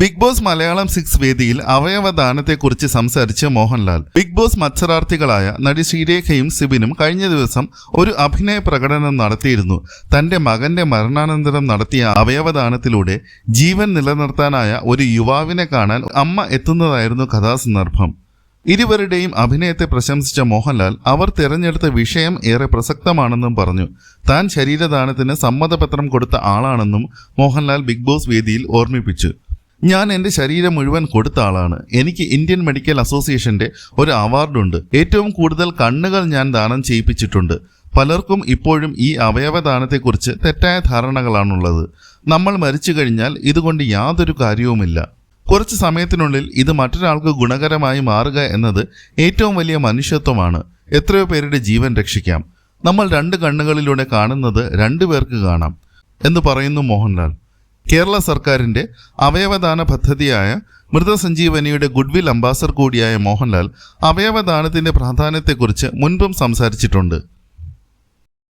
Big boss Malayalam six വേദിയിൽ അവയവദാനത്തെക്കുറിച്ച് സംസാരിച്ച് Mohanlal. Big boss മത്സരാർത്ഥികളായ നടി ശ്രീരേഖയും സിബിനും കഴിഞ്ഞ ദിവസം ഒരു അഭിനയ പ്രകടനം നടത്തിയിരുന്നു. തന്റെ മകന്റെ മരണാനന്തരം നടത്തിയ അവയവദാനത്തിലൂടെ ജീവൻ നിലനിർത്താനായ ഒരു യുവാവിനെ കാണാൻ അമ്മ എത്തുന്നതായിരുന്നു കഥാസന്ദർഭം. ഇരുവരുടെയും അഭിനയത്തെ പ്രശംസിച്ച മോഹൻലാൽ അവർ തിരഞ്ഞെടുത്ത വിഷയം ഏറെ പ്രസക്തമാണെന്നും പറഞ്ഞു. താൻ ശരീരദാനത്തിന് സമ്മതപത്രം കൊടുത്ത ആളാണെന്നും മോഹൻലാൽ ബിഗ് ബോസ് വേദിയിൽ ഓർമ്മിപ്പിച്ചു. ഞാൻ എന്റെ ശരീരം മുഴുവൻ കൊടുത്ത ആളാണ്. എനിക്ക് ഇന്ത്യൻ മെഡിക്കൽ അസോസിയേഷന്റെ ഒരു അവാർഡുണ്ട്. ഏറ്റവും കൂടുതൽ കണ്ണുകൾ ഞാൻ ദാനം ചെയ്യിപ്പിച്ചിട്ടുണ്ട്. പലർക്കും ഇപ്പോഴും ഈ അവയവദാനത്തെക്കുറിച്ച് തെറ്റായ ധാരണകളാണുള്ളത്. നമ്മൾ മരിച്ചു കഴിഞ്ഞാൽ ഇതുകൊണ്ട് യാതൊരു കാര്യവുമില്ല. കുറച്ച് സമയത്തിനുള്ളിൽ ഇത് മറ്റൊരാൾക്ക് ഗുണകരമായി മാറുക എന്നത് ഏറ്റവും വലിയ മനുഷ്യത്വമാണ്. എത്രയോ പേരുടെ ജീവൻ രക്ഷിക്കാം. നമ്മൾ രണ്ട് കണ്ണുകളിലൂടെ കാണുന്നത് രണ്ടു പേർക്ക് കാണാം. എന്ന് പറയുന്നു മോഹൻലാൽ. കേരള സർക്കാരിന്റെ അവയവദാന പദ്ധതിയായ മൃതസഞ്ജീവനിയുടെ ഗുഡ്വിൽ അംബാസഡർ കൂടിയായ മോഹൻലാൽ അവയവദാനത്തിന്റെ പ്രാധാന്യത്തെക്കുറിച്ച് മുൻപും സംസാരിച്ചിട്ടുണ്ട്.